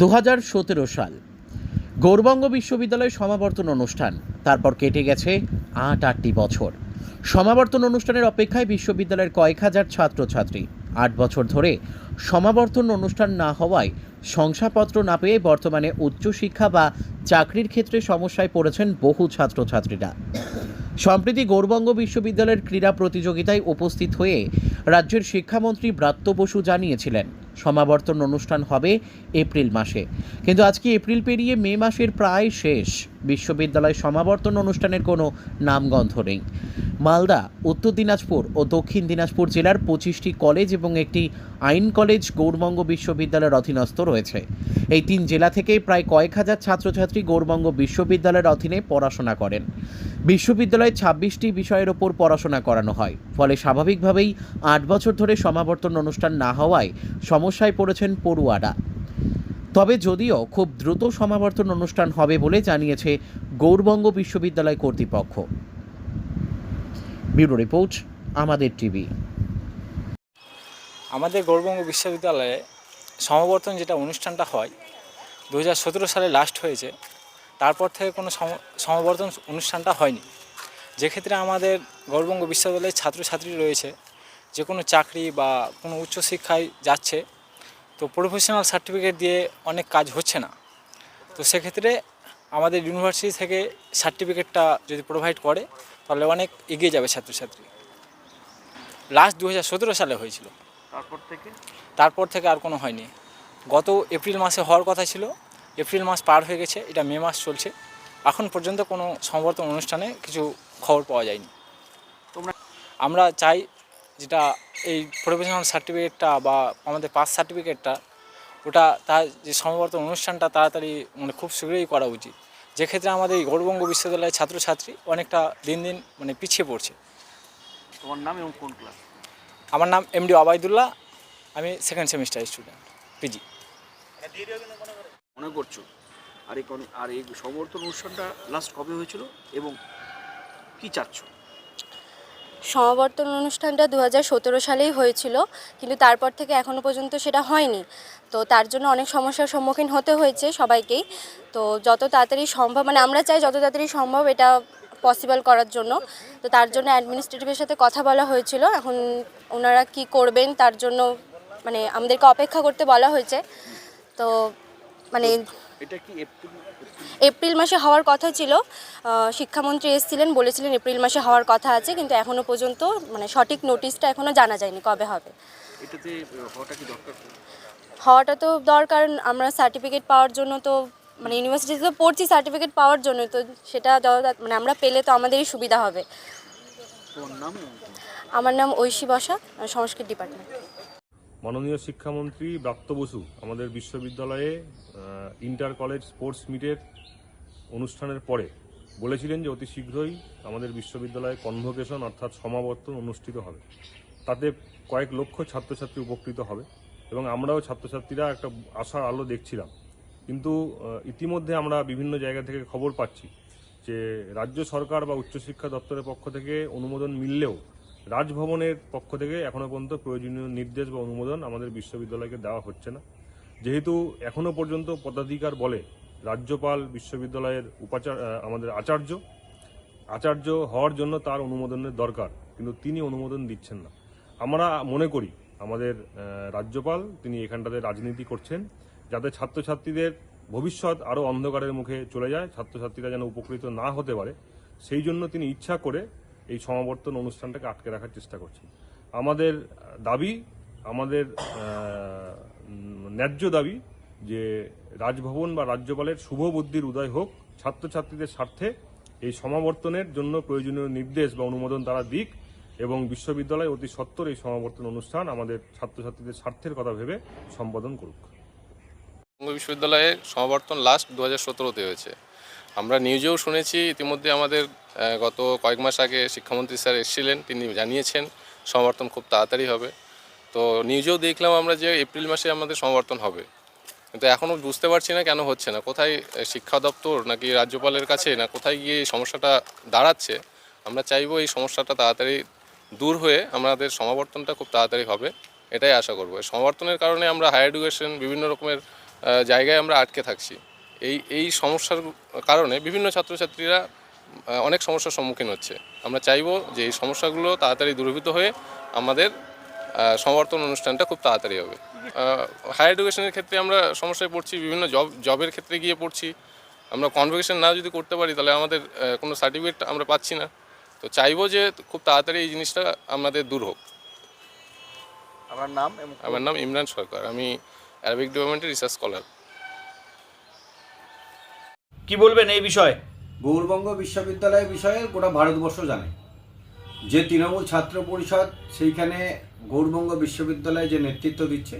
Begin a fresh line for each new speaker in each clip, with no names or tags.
দু হাজার সতেরো সাল গৌরবঙ্গ বিশ্ববিদ্যালয় সমাবর্তন অনুষ্ঠান। তারপর কেটে গেছে আট আটটি বছর। সমাবর্তন অনুষ্ঠানের অপেক্ষায় বিশ্ববিদ্যালয়ের কয়েক হাজার ছাত্রছাত্রী। আট বছর ধরে সমাবর্তন অনুষ্ঠান না হওয়ায় শংসাপত্র না পেয়ে বর্তমানে উচ্চশিক্ষা বা চাকরির ক্ষেত্রে সমস্যায় পড়েছেন বহু ছাত্রছাত্রীরা। সম্প্রতি গৌরবঙ্গ বিশ্ববিদ্যালয়ের ক্রীড়া প্রতিযোগিতায় উপস্থিত হয়ে রাজ্যের শিক্ষামন্ত্রী ব্রাত্য বসু জানিয়েছিলেন সমাবর্তন অনুষ্ঠান হবে এপ্রিল মাসে। কিন্তু আজকে এপ্রিল পেরিয়ে মে মাসের প্রায় শেষ। বিশ্ববিদ্যালয় সমাবর্তন অনুষ্ঠানের কোনো নামগন্ধ নেই। মালদা, উত্তর দিনাজপুর ও দক্ষিণ দিনাজপুর জেলার পঁচিশটি কলেজ এবং একটি আইন কলেজ গৌরবঙ্গ বিশ্ববিদ্যালয়ের অধীনস্থ রয়েছে। এই তিন জেলা থেকে প্রায় কয়েক হাজার ছাত্রছাত্রী গৌরবঙ্গ বিশ্ববিদ্যালয়ের অধীনে পড়াশোনা করেন। বিশ্ববিদ্যালয়ে ছাব্বিশটি বিষয়ের ওপর পড়াশোনা করানো হয়। ফলে স্বাভাবিকভাবেই আট বছর ধরে সমাবর্তন অনুষ্ঠান না হওয়ায় সমস্যায় পড়েছেন পড়ুয়ারা। তবে যদিও খুব দ্রুত সমাবর্তন অনুষ্ঠান হবে বলে জানিয়েছে গৌরবঙ্গ বিশ্ববিদ্যালয় কর্তৃপক্ষ। ব্যুরো রিপোর্ট, আমাদের টিভি।
আমাদের গৌরবঙ্গ বিশ্ববিদ্যালয়ে সমাবর্তন যেটা অনুষ্ঠানটা হয় দু হাজার সতেরো সালে লাস্ট হয়েছে। তারপর থেকে কোনো সম- সমাবর্তন অনুষ্ঠানটা হয়নি। যেক্ষেত্রে আমাদের গৌরবঙ্গ বিশ্ববিদ্যালয়ের ছাত্রছাত্রী রয়েছে যে কোনো চাকরি বা কোনো উচ্চশিক্ষায় যাচ্ছে তো প্রফেশনাল সার্টিফিকেট দিয়ে অনেক কাজ হচ্ছে না। তো সেক্ষেত্রে আমাদের ইউনিভার্সিটি থেকে সার্টিফিকেটটা যদি প্রোভাইড করে তাহলে অনেক এগিয়ে যাবে ছাত্রছাত্রী। লাস্ট দু হাজার সতেরো সালে হয়েছিল।
তারপর থেকে?
তারপর থেকে আর কোনো হয়নি। গত এপ্রিল মাসে হওয়ার কথা ছিল এপ্রিল মাস পার হয়ে গেছে এটা মে মাস চলছে। এখন পর্যন্ত কোনো সংবর্ধন অনুষ্ঠানে কিছু খবর পাওয়া যায়নি।
তোমরা-
আমরা চাই যেটা এই প্রফেশনাল সার্টিফিকেটটা বা আমাদের পাস সার্টিফিকেটটা ওটা তার যে সমাবর্তন অনুষ্ঠানটা তাড়াতাড়ি মানে খুব শীঘ্রই করা উচিত। যেক্ষেত্রে আমাদের এই গৌরবঙ্গ বিশ্ববিদ্যালয়ের ছাত্রছাত্রী অনেকটা দিন দিন মানে পিছিয়ে পড়ছে।
তোমার নাম এবং কোন ক্লাস?
আমার নাম এমডি আবাইদুল্লাহ আমি সেকেন্ড সেমিস্টার স্টুডেন্ট পিজি
মনে করছ? আর এই আর এই সমর্থন অনুষ্ঠানটা লাস্ট কবে হয়েছিল এবং কি চাচ্ছ?
সমাবর্তন অনুষ্ঠানটা দু হাজার সতেরো সালেই হয়েছিল, কিন্তু তারপর থেকে এখনও পর্যন্ত সেটা হয়নি। তো তার জন্য অনেক সমস্যার সম্মুখীন হতে হয়েছে সবাইকেই। তো যত তাড়াতাড়ি সম্ভব মানে আমরা চাই যত তাড়াতাড়ি সম্ভব এটা পসিবল করার জন্য। তো তার জন্য অ্যাডমিনিস্ট্রেটিভের সাথে কথা বলা হয়েছিল। এখন ওনারা কি করবেন তার জন্য মানে আমাদেরকে অপেক্ষা করতে বলা হয়েছে। তো মানে
এটা কি এপ্রিল?
মাসে হওয়ার কথা ছিল। শিক্ষামন্ত্রী এসেছিলেন বলেছিলেন এপ্রিল মাসে হওয়ার কথা আছে কিন্তু এখনও পর্যন্ত মানে সঠিক নোটিশটা এখনও জানা যায়নি কবে হবে।
এটাতে হওয়াটা কি দরকার?
হওয়াটা তো দরকার আমরা সার্টিফিকেট পাওয়ার জন্য তো মানে ইউনিভার্সিটিতে তো পড়ছি সার্টিফিকেট পাওয়ার জন্য তো সেটা মানে আমরা পেলে তো আমাদেরই সুবিধা হবে। আমার নাম ঐশী বসা সংস্কৃত ডিপার্টমেন্ট।
মাননীয় শিক্ষামন্ত্রী ব্রাত্য বসু আমাদের বিশ্ববিদ্যালয়ে ইন্টার কলেজ স্পোর্টস মিটের অনুষ্ঠানের পরে বলেছিলেন যে অতি শীঘ্রই আমাদের বিশ্ববিদ্যালয়ে কনভোকেশন অর্থাৎ সমাবর্তন অনুষ্ঠিত হবে। তাতে কয়েক লক্ষ ছাত্রছাত্রী উপকৃত হবে এবং আমরাও ছাত্রছাত্রীরা একটা আশার আলো দেখছিলাম। কিন্তু ইতিমধ্যে আমরা বিভিন্ন জায়গা থেকে খবর পাচ্ছি যে রাজ্য সরকার বা উচ্চশিক্ষা দপ্তরের পক্ষ থেকে অনুমোদন মিললেও রাজভবনের পক্ষ থেকে এখনও পর্যন্ত প্রয়োজনীয় নির্দেশ বা অনুমোদন আমাদের বিশ্ববিদ্যালয়কে দেওয়া হচ্ছে না। যেহেতু এখনও পর্যন্ত পদাধিকার বলে রাজ্যপাল বিশ্ববিদ্যালয়ের উপাচার আমাদের আচার্য আচার্য হওয়ার জন্য তার অনুমোদনের দরকার, কিন্তু তিনি অনুমোদন দিচ্ছেন না। আমরা মনে করি আমাদের রাজ্যপাল, তিনি এখানটাতে রাজনীতি করছেন, যাতে ছাত্রছাত্রীদের ভবিষ্যৎ আরও অন্ধকারের মুখে চলে যায়, ছাত্রছাত্রীরা যেন উপকৃত না হতে পারে। সেই জন্য তিনি ইচ্ছা করে এই সমাবর্তন অনুষ্ঠানটাকে আটকে রাখার চেষ্টা করছেন। আমাদের দাবি, আমাদের ন্যায্য দাবি যে রাজভবন বা রাজ্যপালের শুভ বুদ্ধির উদয় হোক, ছাত্রছাত্রীদের স্বার্থে এই সমাবর্তনের জন্য প্রয়োজনীয় নির্দেশ বা অনুমোদন তারা দিক এবং বিশ্ববিদ্যালয় অতি সত্বর এই সমাবর্তন অনুষ্ঠান আমাদের ছাত্রছাত্রীদের স্বার্থের কথা ভেবে সম্পাদন করুক।
বঙ্গ বিশ্ববিদ্যালয়ের সমাবর্তন লাস্ট দু হাজার সতেরোতে হয়েছে। আমরা নিউজেও শুনেছি, ইতিমধ্যে আমাদের গত কয়েক মাস আগে শিক্ষামন্ত্রী স্যার এসেছিলেন, তিনি জানিয়েছেন সমাবর্তন খুব তাড়াতাড়ি হবে। তো নিউজেও দেখলাম আমরা যে এপ্রিল মাসে আমাদের সমাবর্তন হবে। কিন্তু এখনও বুঝতে পারছি না কেন হচ্ছে না। কোথায় শিক্ষা দপ্তর নাকি রাজ্যপালের কাছে না কোথায় গিয়ে এই সমস্যাটা দাঁড়াচ্ছে, আমরা চাইব এই সমস্যাটা তাড়াতাড়ি দূর হয়ে আমাদের সমাবর্তনটা খুব তাড়াতাড়ি হবে, এটাই আশা করব। সমাবর্তনের কারণে আমরা হায়ার এডুকেশন, বিভিন্ন রকমের জায়গায় আমরা আটকে থাকছি। এই এই সমস্যার কারণে বিভিন্ন ছাত্রছাত্রীরা অনেক সমস্যার সম্মুখীন হচ্ছে। আমরা চাইব যে এই সমস্যাগুলো তাড়াতাড়ি দূরীভূত হয়ে আমাদের সমর্থন অনুষ্ঠানটা খুব তাড়াতাড়ি হবে। হায়ার এডুকেশনের ক্ষেত্রে আমরা সমস্যায় পড়ছি বিভিন্ন জব জবের ক্ষেত্রে গিয়ে পড়ছি। আমরা কনভোকেশন না যদি করতে পারি তাহলে আমাদের কোনো সার্টিফিকেট আমরা পাচ্ছি না। তো চাইব যে খুব তাড়াতাড়ি এই জিনিসটা আমাদের দূর হোক।
আপনার নাম
আমার নাম ইমরান সরকার আমি অ্যারাবিক ডেভেলপমেন্টের রিসার্চ স্কলার
কি বলবেন এই বিষয়ে?
গৌরবঙ্গ বিশ্ববিদ্যালয় বিষয়ে গোটা ভারতবর্ষ জানে। যে তৃণমূল ছাত্র পরিষদ, সেইখানে গৌরবঙ্গ বিশ্ববিদ্যালয়ে যে নেতৃত্ব দিচ্ছে,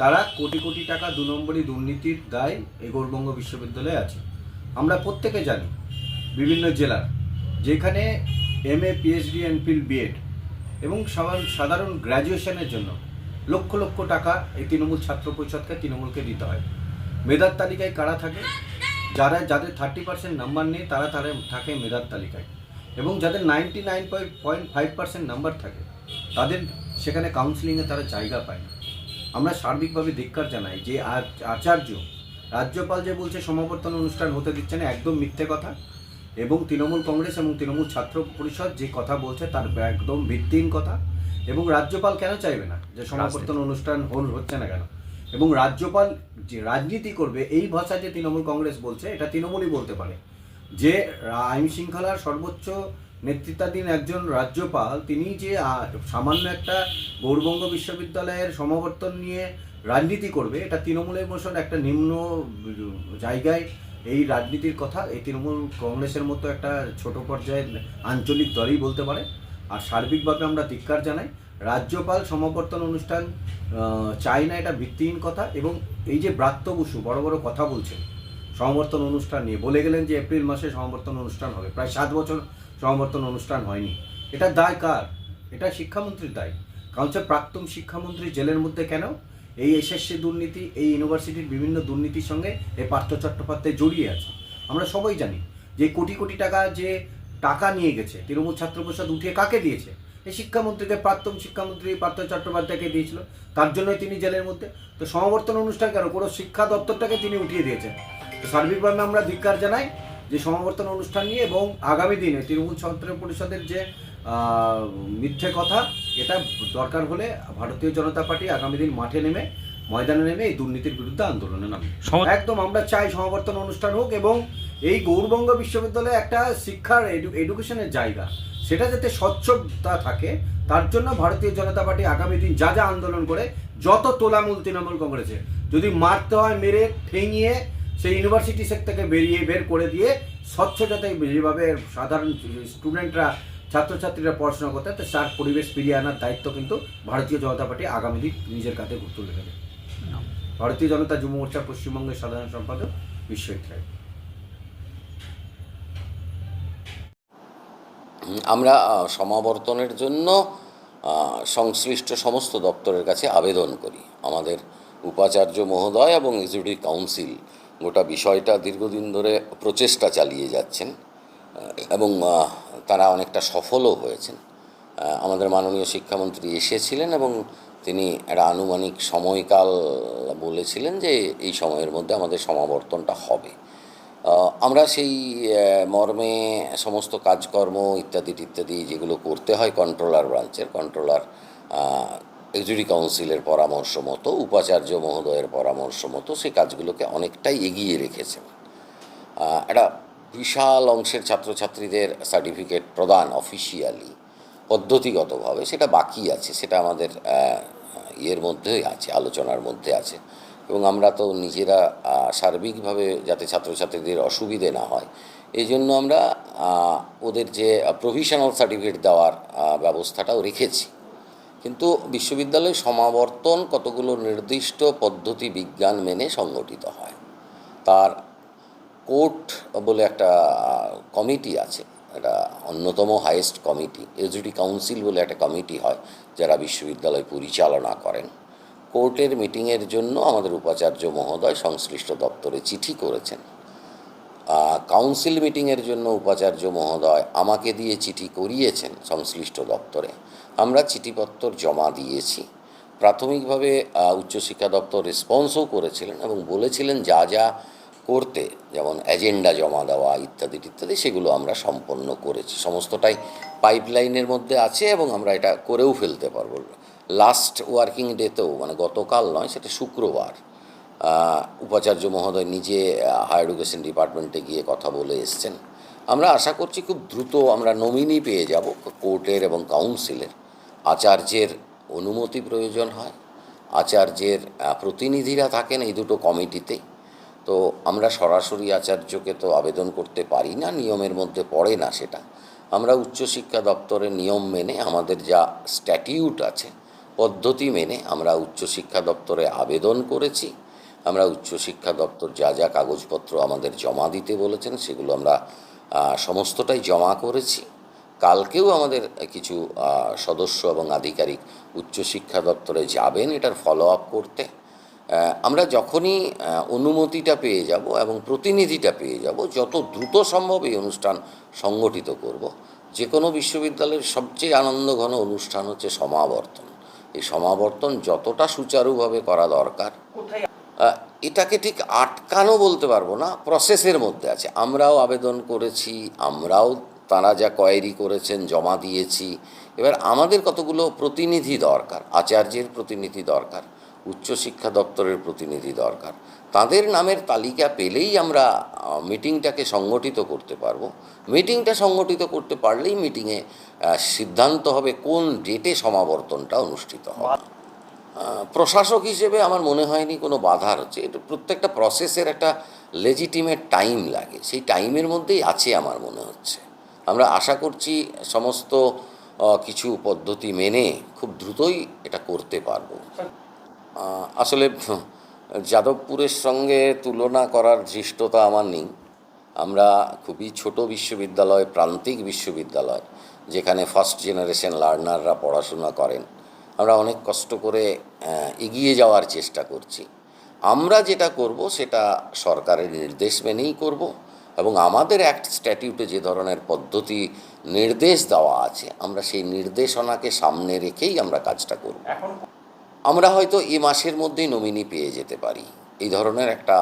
তারা কোটি কোটি টাকা দু নম্বরই দুর্নীতির দায় এই গৌরবঙ্গ বিশ্ববিদ্যালয়ে আছে। আমরা প্রত্যেকে জানি, বিভিন্ন জেলার, যেখানে M A, PhD MPhil BEd এবং সাধারণ সাধারণ গ্র্যাজুয়েশনের জন্য লক্ষ লক্ষ টাকা এই তৃণমূল ছাত্র পরিষদকে তৃণমূলকে দিতে হয়। মেধার তালিকায় কারা থাকে? যারা, যাদের থার্টি পার্সেন্ট নাম্বার নেই, তারা তারা থাকে মেধার তালিকায়। এবং যাদের ninety nine point five percent number থাকে, তাদের সেখানে কাউন্সিলিংয়ে তারা জায়গা পায় না। আমরা সার্বিকভাবে ধিক্কার জানাই যে আচার্য, রাজ্যপাল যে বলছে, সমাবর্তন অনুষ্ঠান হতে দিচ্ছে না, একদম মিথ্যে কথা। এবং তৃণমূল কংগ্রেস এবং তৃণমূল ছাত্র পরিষদ যে কথা বলছে, তার একদম ভিত্তিহীন কথা। এবং রাজ্যপাল কেন চাইবে না যে সমাবর্তন অনুষ্ঠান হল হচ্ছে না কেন? এবং রাজ্যপাল যে রাজনীতি করবে, এই ভাষা যে তৃণমূল কংগ্রেস বলছে, এটা তৃণমূলই বলতে পারে। যে আইন শৃঙ্খলার সর্বোচ্চ নেতৃত্বাধীন একজন রাজ্যপাল, তিনি যে সামান্য একটা গৌরবঙ্গ বিশ্ববিদ্যালয়ের সমাবর্তন নিয়ে রাজনীতি করবে, এটা তৃণমূলের বসন একটা নিম্ন জায়গায় এই রাজনীতির কথা, এই তৃণমূল কংগ্রেসের মতো একটা ছোট পর্যায়ের আঞ্চলিক দলই বলতে পারে। আর সার্বিকভাবে আমরা ধিক্কার জানাই। রাজ্যপাল সমাবর্তন অনুষ্ঠান চাই না এটা ভিত্তিহীন কথা এবং এই যে ব্রাত্য বসু, বড় বড় কথা বলছেন, সমাবর্তন অনুষ্ঠান নিয়ে, বলে গেলেন যে এপ্রিল মাসে সমাবর্তন অনুষ্ঠান হবে, প্রায় সাত বছর সমাবর্তন অনুষ্ঠান হয়নি। এটা দায় কার? এটা শিক্ষামন্ত্রীর দায়। কারণ হচ্ছে প্রাক্তন শিক্ষামন্ত্রী জেলের মধ্যে কেন? এই এসএসসি দুর্নীতি, এই ইউনিভার্সিটির বিভিন্ন দুর্নীতির সঙ্গে এই পার্থ চট্টোপাধ্যায় জড়িয়ে আছে। আমরা সবাই জানি যে কোটি কোটি টাকা যে টাকা নিয়ে গেছে, তৃণমূল ছাত্র পরিষদ উঠিয়ে কাকে দিয়েছে? শিক্ষামন্ত্রীকে প্রাক্তন শিক্ষামন্ত্রী পার্থ চট্টোপাধ্যায়কে দিয়েছিল। তার জন্যই তিনি জেলের মধ্যে। তো সমাবর্তন অনুষ্ঠান কেন? পুরো শিক্ষা দপ্তরটাকে তিনি উঠিয়ে দিয়েছেন। তো সার্বিকভাবে আমরা ধিক্কার জানাই যে সমাবর্তন অনুষ্ঠান নিয়ে এবং আগামী দিনে তৃণমূল ছাত্র পরিষদের যে আহ, মিথ্যে কথা এটা দরকার হলে ভারতীয় জনতা পার্টি আগামী দিন মাঠে নেমে ময়দানে নেমে এই দুর্নীতির বিরুদ্ধে আন্দোলনে
সম-
একদম আমরা চাই সমাবর্তন অনুষ্ঠান হোক এবং এই গৌরবঙ্গ বিশ্ববিদ্যালয়ে একটা শিক্ষার এডুকেশনের জায়গা। সেটা যাতে স্বচ্ছতা থাকে, তার জন্য ভারতীয় জনতা পার্টি আগামী দিন যা যা আন্দোলন করে, যত তোলামূল তৃণমূল কংগ্রেসে যদি মারতে হয় মেরে, ঠেঙিয়ে সেই ইউনিভার্সিটি সেক্টরকে বেরিয়ে বের করে দিয়ে স্বচ্ছ যাতে যেভাবে সাধারণ স্টুডেন্টরা ছাত্রছাত্রীরা পড়াশোনা করতে তো তার পরিবেশ ফিরিয়ে আনার দায়িত্ব কিন্তু ভারতীয় জনতা পার্টি আগামী দিন নিজের কাছে তুলে নেবে ভারতীয় জনতা যুব মোর্চা পশ্চিমবঙ্গের সাধারণ সম্পাদক বিশ্বজিৎ রায়।
আমরা সমাবর্তনের জন্য সংশ্লিষ্ট সমস্ত দপ্তরের কাছে আবেদন করি। আমাদের উপাচার্য মহোদয় এবং এক্সিকিউটিভ কাউন্সিল গোটা বিষয়টা দীর্ঘদিন ধরে প্রচেষ্টা চালিয়ে যাচ্ছেন এবং তারা অনেকটা সফলও হয়েছেন। আমাদের মাননীয় শিক্ষামন্ত্রী এসেছিলেন এবং তিনি একটা আনুমানিক সময়কাল বলেছিলেন যে এই সময়ের মধ্যে আমাদের সমাবর্তনটা হবে। আমরা সেই মর্মে সমস্ত কাজকর্ম ইত্যাদি ইত্যাদি যেগুলো করতে হয় কন্ট্রোলার ব্রাঞ্চের কন্ট্রোলার এক্সিকিউটিভ কাউন্সিলের পরামর্শ মতো উপাচার্য মহোদয়ের পরামর্শ মতো সেই কাজগুলোকে অনেকটাই এগিয়ে রেখেছেন আহ, একটা বিশাল অংশের ছাত্রছাত্রীদের সার্টিফিকেট প্রদান অফিসিয়ালি পদ্ধতিগতভাবে সেটা বাকি আছে সেটা আমাদের ইয়ের মধ্যেই আছে আলোচনার মধ্যে আছে। এবং আমরা তো নিজেরা সার্বিকভাবে যাতে ছাত্রছাত্রীদের অসুবিধে না হয়। এই জন্য আমরা ওদের যে প্রভিশনাল সার্টিফিকেট দেওয়ার ব্যবস্থাটাও রেখেছি। কিন্তু বিশ্ববিদ্যালয় সমাবর্তন কতগুলো নির্দিষ্ট পদ্ধতি বিজ্ঞান মেনে সংগঠিত হয়? তার কোর্ট বলে একটা কমিটি আছে, একটা অন্যতম হাইয়েস্ট কমিটি এসডিটি কাউন্সিল বলে একটা কমিটি হয়, যারা বিশ্ববিদ্যালয় পরিচালনা করেন। কোর্টের মিটিংয়ের জন্য আমাদের উপাচার্য মহোদয় সংশ্লিষ্ট দপ্তরে চিঠি করেছেন। কাউন্সিল মিটিংয়ের জন্য উপাচার্য মহোদয় আমাকে দিয়ে চিঠি করিয়েছেন সংশ্লিষ্ট দপ্তরে। আমরা চিঠিপত্র জমা দিয়েছি। প্রাথমিকভাবে উচ্চশিক্ষা দপ্তর রেসপন্সও করেছিলেন এবং বলেছিলেন যা যা করতে, যেমন এজেন্ডা জমা দেওয়া ইত্যাদি ইত্যাদি, সেগুলো আমরা সম্পন্ন করেছি। সমস্তটাই পাইপলাইনের মধ্যে আছে এবং আমরা এটা করেও ফেলতে পারব। লাস্ট ওয়ার্কিং ডেতেও মানে গতকাল নয়, সেটা শুক্রবার উপাচার্য মহোদয় নিজে হায়ার এডুকেশন ডিপার্টমেন্টে গিয়ে কথা বলে এসছেন। আমরা আশা করছি খুব দ্রুত আমরা নমিনি পেয়ে যাব কোর্টের এবং কাউন্সিলের আচার্যের অনুমতি প্রয়োজন হয়, আচার্যের প্রতিনিধিরা থাকেন এই দুটো কমিটিতেই তো আমরা সরাসরি আচার্যকে তো আবেদন করতে পারি না, নিয়মের মধ্যে পড়ে না সেটা। আমরা উচ্চশিক্ষা দপ্তরের নিয়ম মেনে আমাদের যা স্ট্যাটিউট আছে পদ্ধতি মেনে আমরা উচ্চশিক্ষা দপ্তরে আবেদন করেছি। আমরা উচ্চশিক্ষা দপ্তর যা যা কাগজপত্র আমাদের জমা দিতে বলেছেন সেগুলো আমরা সমস্তটাই জমা করেছি। কালকেও আমাদের কিছু সদস্য এবং আধিকারিক উচ্চশিক্ষা দপ্তরে যাবেন এটার ফলো আপ করতে আমরা যখনই অনুমতিটা পেয়ে যাব এবং প্রতিনিধিটা পেয়ে যাব, যত দ্রুত সম্ভব এই অনুষ্ঠান সংগঠিত করব। যে কোনো বিশ্ববিদ্যালয়ের সবচেয়ে আনন্দঘন অনুষ্ঠান হচ্ছে সমাবর্তন। এই সমাবর্তন যতটা সুচারুভাবে করা দরকার এটাকে ঠিক আটকানো বলতে পারব না প্রসেসের মধ্যে আছে। আমরাও আবেদন করেছি আমরাও তারা যা কয়েরি করেছেন জমা দিয়েছি। এবার আমাদের কতগুলো প্রতিনিধি দরকার আচার্যের প্রতিনিধি দরকার উচ্চশিক্ষা দপ্তরের প্রতিনিধি দরকার। তাদের নামের তালিকা পেলেই আমরা মিটিংটাকে সংগঠিত করতে পারব। মিটিংটা সংগঠিত করতে পারলেই মিটিংয়ে সিদ্ধান্ত হবে কোন ডেটে সমাবর্তনটা অনুষ্ঠিত হবে। প্রশাসক হিসেবে আমার মনে হয়নি কোনো বাধার হচ্ছে এটা প্রত্যেকটা প্রসেসের একটা লেজিটিমেট টাইম লাগে। সেই টাইমের মধ্যেই আছে আমার মনে হচ্ছে। আমরা আশা করছি সমস্ত কিছু পদ্ধতি মেনে খুব দ্রুতই এটা করতে পারব। আসলে যাদবপুরের সঙ্গে তুলনা করার ধৃষ্টতা আমার নেই। আমরা খুবই ছোট বিশ্ববিদ্যালয়, প্রান্তিক বিশ্ববিদ্যালয়, যেখানে ফার্স্ট জেনারেশন লার্নাররা পড়াশোনা করেন। আমরা অনেক কষ্ট করে এগিয়ে যাওয়ার চেষ্টা করছি। আমরা যেটা করব, সেটা সরকারের নির্দেশ মেনেই করব এবং আমাদের অ্যাক্ট স্ট্যাটিউটে যে ধরনের পদ্ধতি নির্দেশ দেওয়া আছে, আমরা সেই নির্দেশনাকে সামনে রেখেই আমরা কাজটা করব। আমরা হয়তো এ মাসের মধ্যেই নমিনি পেয়ে যেতে পারি। এই ধরনের একটা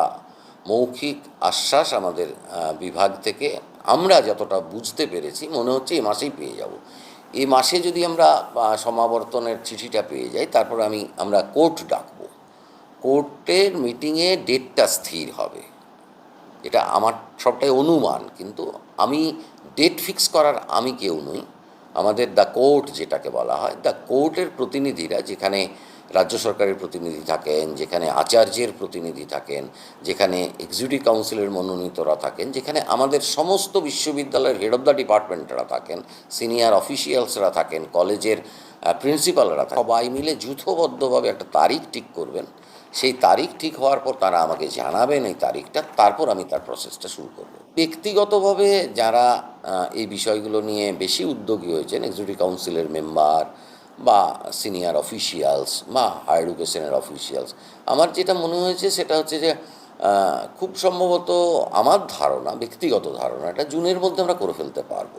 মৌখিক আশ্বাস আমাদের বিভাগ থেকে আমরা যতটা বুঝতে পেরেছি, মনে হচ্ছে এ মাসেই পেয়ে যাব। এই মাসে যদি আমরা সমাবর্তনের চিঠিটা পেয়ে যাই, তারপর আমি, আমরা কোর্ট ডাকবো। কোর্টের মিটিংয়ে ডেটটা স্থির হবে। এটা আমার সবটাই অনুমান, কিন্তু আমি ডেট ফিক্স করার আমি কেউ নই। আমাদের দ্য কোর্ট যেটাকে বলা হয়, দ্য কোর্টের প্রতিনিধিরা যেখানে রাজ্য সরকারের প্রতিনিধি থাকেন, যেখানে আচার্যের প্রতিনিধি থাকেন, যেখানে এক্সিকিউটিভ কাউন্সিলের মনোনীতরা থাকেন, যেখানে আমাদের সমস্ত বিশ্ববিদ্যালয়ের হেড অফ দ্য ডিপার্টমেন্টরা থাকেন সিনিয়র অফিসিয়ালসরা থাকেন কলেজের প্রিন্সিপালরা থাকেন। সবাই মিলে যুথবদ্ধভাবে একটা তারিখ ঠিক করবেন। সেই তারিখ ঠিক হওয়ার পর তারা আমাকে জানাবেন এই তারিখটা, তারপর আমি তার প্রসেসটা শুরু করব। ব্যক্তিগতভাবে যারা এই বিষয়গুলো নিয়ে বেশি উদ্যোগী হয়েছেন এক্সিকিউটিভ কাউন্সিলের মেম্বার বা সিনিয়র অফিসিয়ালস বা হায়ার এডুকেশনের অফিসিয়ালস আমার যেটা মনে হয়েছে সেটা হচ্ছে যে খুব সম্ভবত আমার ধারণা, ব্যক্তিগত ধারণা, এটা জুনের মধ্যে আমরা করে ফেলতে পারব।